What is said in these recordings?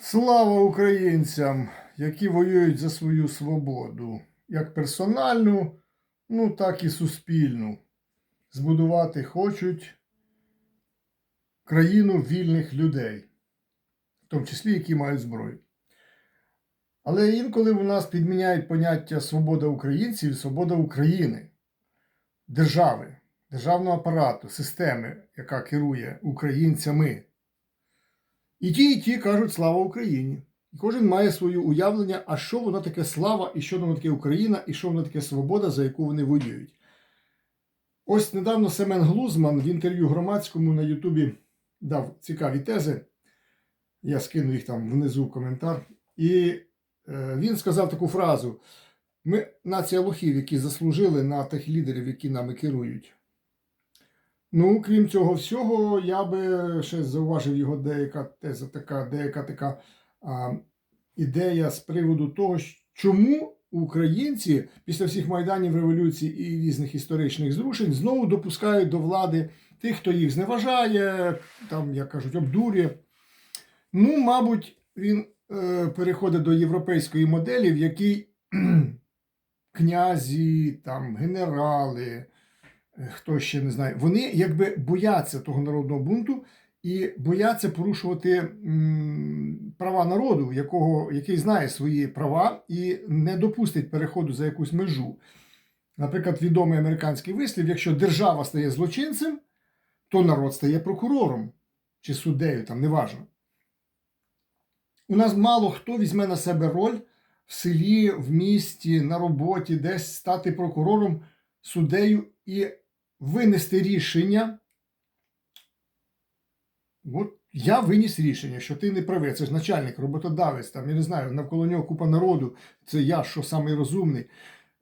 Слава українцям, які воюють за свою свободу, як персональну, ну так і суспільну. Збудувати хочуть країну вільних людей, в тому числі які мають зброю. Але інколи в нас підміняють поняття свобода українців і свобода України, держави, державного апарату, системи, яка керує українцями. І ті, і ті кажуть слава Україні. І кожен має своє уявлення, а що воно таке слава, і що воно таке Україна, і що воно таке свобода, за яку вони воюють. Ось недавно Семен Глузман в інтерв'ю громадському на Ютубі дав цікаві тези. Я скину їх там внизу в коментар. І е, він сказав таку фразу: ми нація лохів, які заслужили на тих лідерів, які нами керують. Ну, крім цього всього, я би ще зауважив його деяка теза, така, деяка така а, ідея з приводу того, чому українці після всіх майданів революцій і різних історичних зрушень знову допускають до влади тих, хто їх зневажає, там, як кажуть, обдурює. Ну, мабуть, він е, переходить до європейської моделі, в якій князі, там, генерали, хто ще не знає, вони якби бояться того народного бунту і бояться порушувати права народу, якого, який знає свої права і не допустить переходу за якусь межу. Наприклад, відомий американський вислів: якщо держава стає злочинцем, то народ стає прокурором чи суддею, там неважно. У нас мало хто візьме на себе роль в селі, в місті, на роботі, десь стати прокурором, суддею і винести рішення. От я виніс рішення, що ти не правий, це ж начальник, роботодавець, там, я не знаю, навколо нього купа народу, це я, що самий розумний.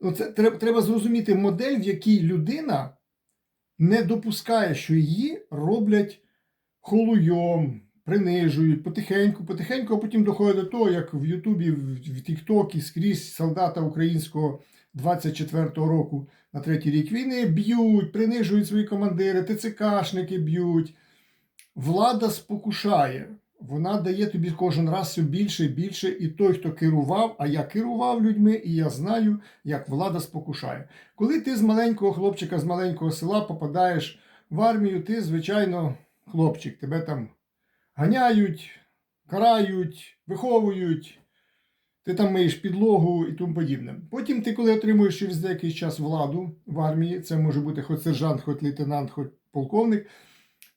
Ну, це, треба, треба зрозуміти модель, в якій людина не допускає, що її роблять холуйом, принижують потихеньку, потихеньку, а потім доходить до того, як в Ютубі, в, Тіктокі скрізь солдата українського 24-го року на третій рік війни б'ють, принижують свої командири, ТЦКшники б'ють. Влада спокушає. Вона дає тобі кожен раз все більше і більше. І той, хто керував, а я керував людьми, і я знаю, як влада спокушає. Коли ти з маленького хлопчика, з маленького села попадаєш в армію, ти, звичайно, хлопчик, тебе там ганяють, карають, виховують, ти там миєш підлогу і тому подібне. Потім ти, коли отримуєш через деякий час владу в армії, це може бути хоч сержант, хоч лейтенант, хоч полковник,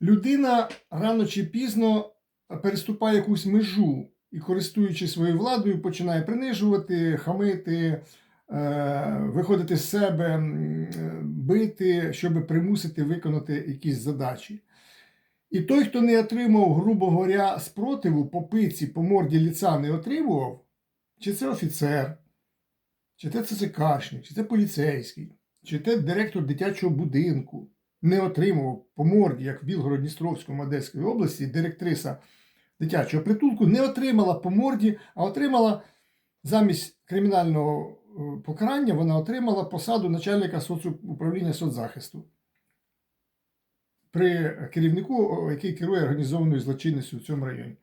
людина рано чи пізно переступає якусь межу і, користуючись своєю владою, починає принижувати, хамити, е, виходити з себе, е, бити, щоб примусити виконати якісь задачі. І той, хто не отримав, грубо говоря, спротиву по пиці, по морді ліца не отримував, чи це офіцер, чи це ЦЦКшник, чи це поліцейський, чи це директор дитячого будинку, не отримував по морді, як в Білгород-Дністровському Одеської області, директриса дитячого притулку не отримала по морді, а отримала замість кримінального е, покарання, вона отримала посаду начальника соцуправління соцзахисту при керівнику, який керує організованою злочинністю в цьому районі.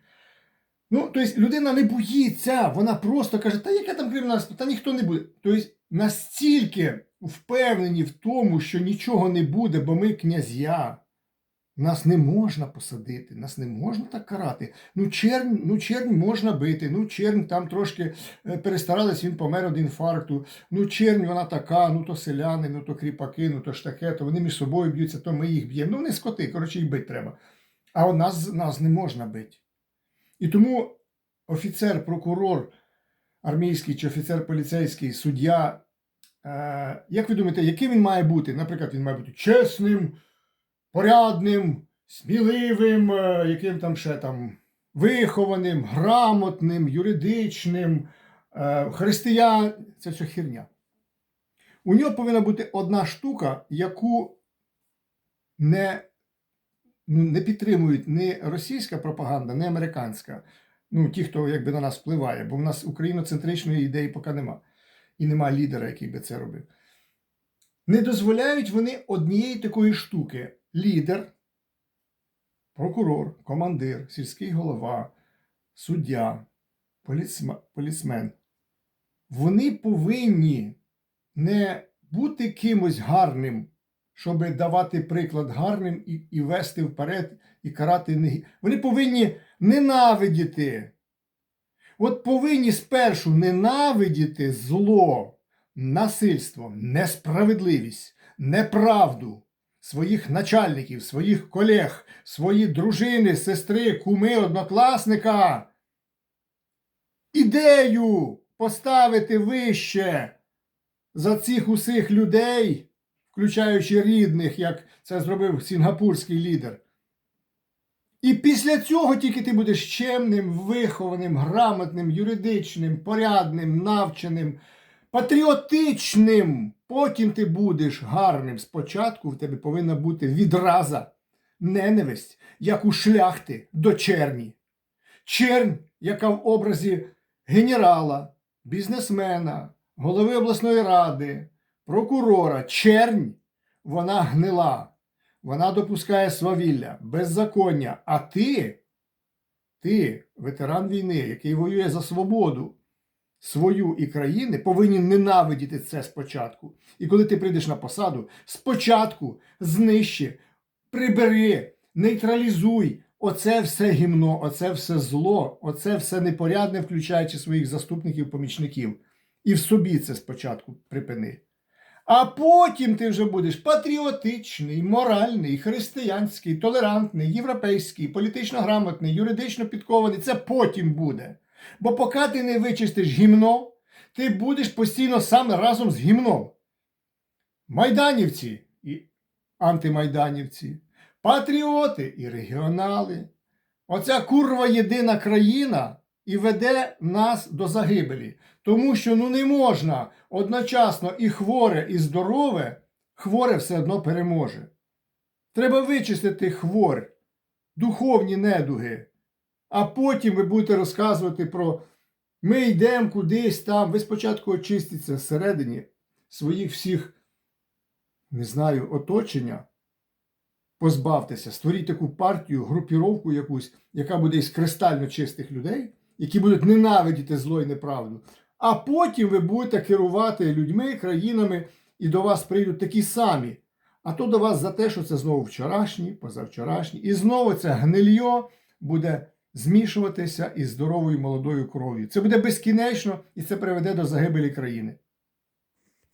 Ну, тобто людина не боїться, вона просто каже, та яке там кримінальне та ніхто не буде. Тобто настільки впевнені в тому, що нічого не буде, бо ми князя. Нас не можна посадити, нас не можна так карати. Ну, чернь, ну, чернь можна бити, ну, чернь там трошки е, перестарались, він помер від інфаркту. Ну, чернь вона така, ну то селяни, ну то кріпаки, ну то ж таке, то вони між собою б'ються, то ми їх б'ємо. Ну, вони скоти, коротше, їх бити треба. А от нас, нас не можна бити. І тому офіцер, прокурор армійський чи офіцер поліцейський, суддя, е, як ви думаєте, яким він має бути? Наприклад, він має бути чесним, порядним, сміливим, е, яким там ще там вихованим, грамотним, юридичним, е, християн. Це все херня. У нього повинна бути одна штука, яку не, ну, не підтримують ні російська пропаганда, ні американська. Ну, ті, хто якби на нас впливає, бо в нас україноцентричної ідеї поки нема. І нема лідера, який би це робив. Не дозволяють вони однієї такої штуки: лідер, прокурор, командир, сільський голова, суддя, поліцмен, вони повинні не бути кимось гарним, щоб давати приклад гарним і, і вести вперед, і карати не. Вони повинні ненавидіти. От повинні спершу ненавидіти зло, насильство, несправедливість, неправду своїх начальників, своїх колег, свої дружини, сестри, куми, однокласника. Ідею поставити вище за цих усіх людей, включаючи рідних, як це зробив сінгапурський лідер. І після цього тільки ти будеш чемним, вихованим, грамотним, юридичним, порядним, навченим, патріотичним. Потім ти будеш гарним. Спочатку в тебе повинна бути відраза, ненависть, як у шляхти до черні. Чернь, яка в образі генерала, бізнесмена, голови обласної ради, прокурора, чернь, вона гнила. Вона допускає свавілля, беззаконня. А ти, ти, ветеран війни, який воює за свободу свою і країни, повинен ненавидіти це спочатку. І коли ти прийдеш на посаду, спочатку знищи, прибери, нейтралізуй оце все гімно, оце все зло, оце все непорядне, включаючи своїх заступників, помічників. І в собі це спочатку припини. А потім ти вже будеш патріотичний, моральний, християнський, толерантний, європейський, політично грамотний, юридично підкований. Це потім буде. Бо поки ти не вичистиш гімно, ти будеш постійно сам разом з гімном. Майданівці і антимайданівці, патріоти і регіонали. Оця курва єдина країна і веде нас до загибелі. Тому що ну не можна одночасно і хворе, і здорове, хворе все одно переможе. Треба вичистити хворе, духовні недуги. А потім ви будете розказувати про ми йдемо кудись там. Ви спочатку очистіться всередині своїх всіх, не знаю, оточення. Позбавтеся, створіть таку партію, групіровку якусь, яка буде із кристально чистих людей, які будуть ненавидіти зло і неправду. А потім ви будете керувати людьми, країнами, і до вас прийдуть такі самі. А то до вас за те, що це знову вчорашні, позавчорашні. І знову це гнильо буде змішуватися із здоровою молодою кров'ю. Це буде безкінечно і це приведе до загибелі країни.